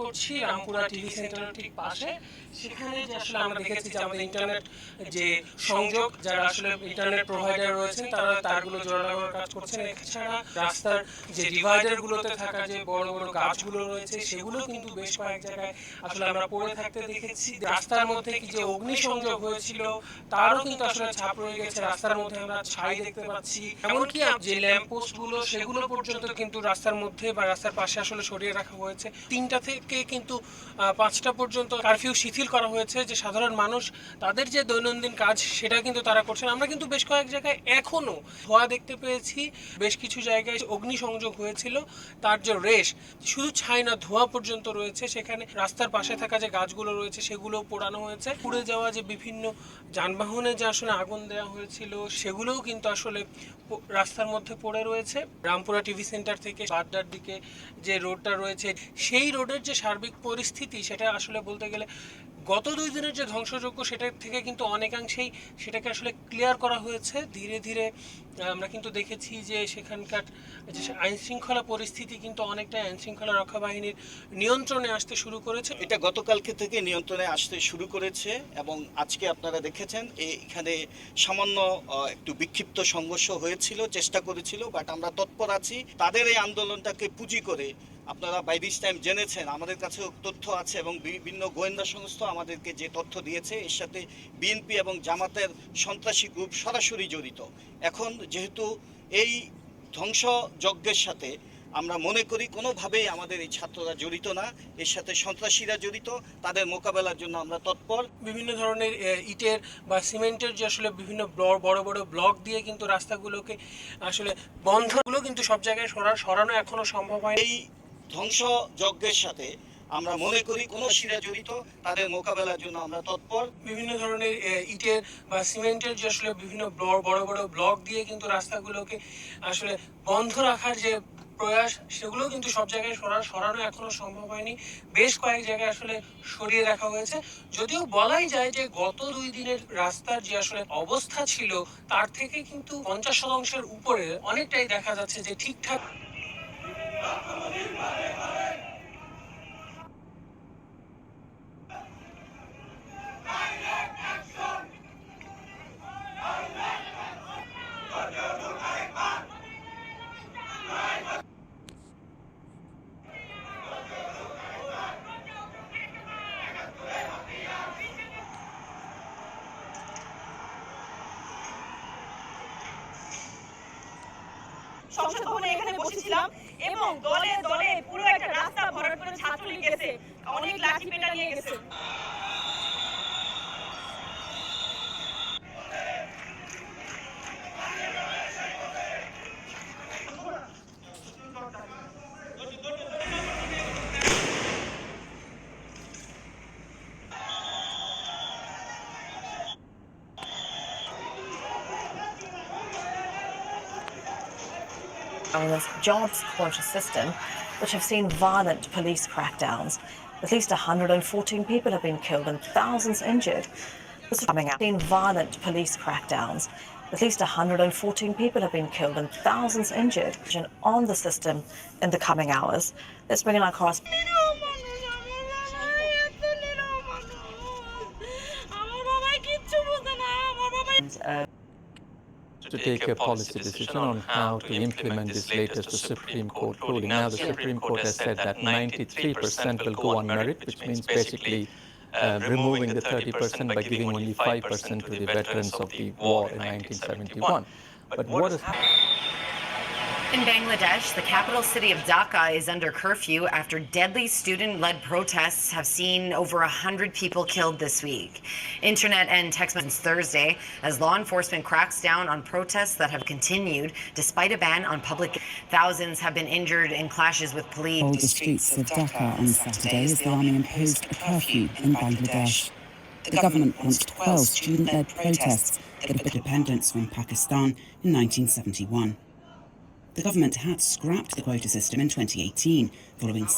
করছি, রামপুরা টিভি সেন্টারের ঠিক পাশে। সেখানে যে আসলে আমরা দেখেছি যে আমাদের ইন্টারনেট যে সংযোগ, যারা আসলে ইন্টারনেট প্রোভাইডার রয়েছেন, তারা তারগুলো জোড়া কাজ করছেন। এছাড়া রাস্তার যে ডিভাইডার গুলোতে থাকা যে বড় বড় গাছগুলো রয়েছে, সেগুলো কিন্তু বেশ কয়েক জায়গায় আসলে আমরা পড়ে থাকতে দেখেছি। রাস্তার মধ্যে কি যে অগ্নিসংযোগ হয়েছিল, তারও কিন্তু আসলে ছাপ রয়ে গেছে। রাস্তার মধ্যে আমরা ছাই দেখতে পাচ্ছি। এমনকি যে ল্যাম্প পোস্টগুলো, সেগুলো পর্যন্ত কিন্তু রাস্তার মধ্যে বা রাস্তার পাশে আসলে সরিয়ে রাখা হয়েছে। তিনটা থেকে কিন্তু পাঁচটা পর্যন্ত কারফিউ শিথিল করা হয়েছে যে সাধারণ মানুষ তাদের যে দৈনন্দিন কাজ সেটা কিন্তু তারা করছেন। আমরা কিন্তু বেশ কয়েক জায়গায় এখনও ধোয়া দেখতে পেয়েছি। বেশ কিছু জায়গায় অগ্নিসংযোগ হয়েছিল, তার যে রেশ, শুধু ছাই না ধোঁয়া পর্যন্ত রয়েছে। সেখানে রাস্তার পাশে থাকা যে গাছগুলো রয়েছে সেগুলো পোড়ানো হয়েছে। পুড়ে যাওয়া যে বিভিন্ন যানবাহনে যে আসলে আগুন দেওয়া হয়েছিল, সেগুলোও কিন্তু আসলে রাস্তার মধ্যে পড়ে রয়েছে। রামপুরা টিভি সেন্টার থেকে বাড্ডার দিকে যে রোডটা রয়েছে, সেই রোডের যে সার্বিক পরিস্থিতি সেটা আসলে বলতে গেলে গত দুই দিনের যে ধ্বংসযজ্ঞ সেটার থেকে কিন্তু অনেকাংশেই সেটাকে আসলে ক্লিয়ার করা হয়েছে। ধীরে ধীরে আমরা কিন্তু দেখেছি যে সেখানকার যে আইন শৃঙ্খলা পরিস্থিতি কিন্তু অনেকটা আইন শৃঙ্খলা রক্ষা বাহিনীর নিয়ন্ত্রণে আসতে শুরু করেছে। এটা গতকালকে থেকে নিয়ন্ত্রণে আসতে শুরু করেছে এবং আজকে আপনারা দেখেছেন এখানে সামান্য একটু বিক্ষিপ্ত সংঘর্ষ হয়েছিল, চেষ্টা করেছিল বাট আমরা তৎপর আছি। তাদের এই আন্দোলনটাকে পুঁজি করে আপনারা বাই দিস টাইম জেনেছেন আমাদের কাছেও তথ্য আছে এবং বিভিন্ন গোয়েন্দা সংস্থা আমাদেরকে যে তথ্য দিয়েছে এর সাথে বিএনপি এবং জামাতের সন্ত্রাসী গ্রুপ সরাসরি জড়িত। এখন যেহেতু এই ধ্বংসযজ্ঞের সাথে আমরা মনে করি কোনোভাবেই আমাদের এই ছাত্ররা জড়িত না এর সাথে সন্ত্রাসীরা জড়িত তাদের মোকাবেলার জন্য আমরা তৎপর। বিভিন্ন ধরনের ইটের বা সিমেন্টের যে আসলে বিভিন্ন বড় বড় ব্লক দিয়ে কিন্তু রাস্তাগুলোকে আসলে বন্ধগুলো কিন্তু সব জায়গায় সরা সরানো এখনও সম্ভব হয় এই ধ্বংসযজ্ঞের সাথে আমরা মনে করি কোনো শিরা জড়িত, তাদের মোকাবেলার জন্য আমরা তৎপর। বিভিন্ন ধরনের ইটের বা সিমেন্টের যে আসলে বিভিন্ন বড় বড় ব্লক দিয়ে কিন্তু রাস্তাগুলোকে আসলে বন্ধ রাখার যে প্রয়াস সেগুলো কিন্তু সব জায়গায় সরা, সরানো এখনও সম্ভব হয়নি। বেশ কয়েক জায়গায় আসলে সরিয়ে রাখা হয়েছে। যদিও বলাই যায় যে গত দুই দিনের রাস্তার যে আসলে অবস্থা ছিল, তার থেকে কিন্তু পঞ্চাশ শতাংশের উপরে অনেকটাই দেখা যাচ্ছে যে ঠিকঠাক আমাদের পারে পারে সংসদ ভবনে এখানে বসেছিলাম এবং দলে দলে পুরো একটা রাস্তা ভরাট করে ছাত্রলীগ গেছে অনেক লাঠি পেটা নিয়ে গেছে। China's jobs quota system, which have seen violent police crackdowns. At least 114 people have been killed and thousands injured. This is coming out. Seen violent police crackdowns. At least 114 people have been killed and thousands injured on the system in the coming hours. Let's bring in our correspondent. Uh, to take a policy decision on how to implement this latest Supreme Court ruling. Now, the Supreme Court has said that 93% will go on merit, which means basically uh, removing the 30% by giving only 5% to the veterans of the war in 1971. But what is In Bangladesh, the capital city of Dhaka is under curfew after deadly student led protests have seen over 100 people killed this week. Internet and text messages Thursday as law enforcement cracks down on protests that have continued despite a ban on public. Thousands have been injured in clashes with police. Hold the streets of Dhaka on Saturday as the army imposed a curfew in Bangladesh. The government launched to quell student led protests that have been independence from Pakistan in 1971. The government had scrapped the quota system in 2018 following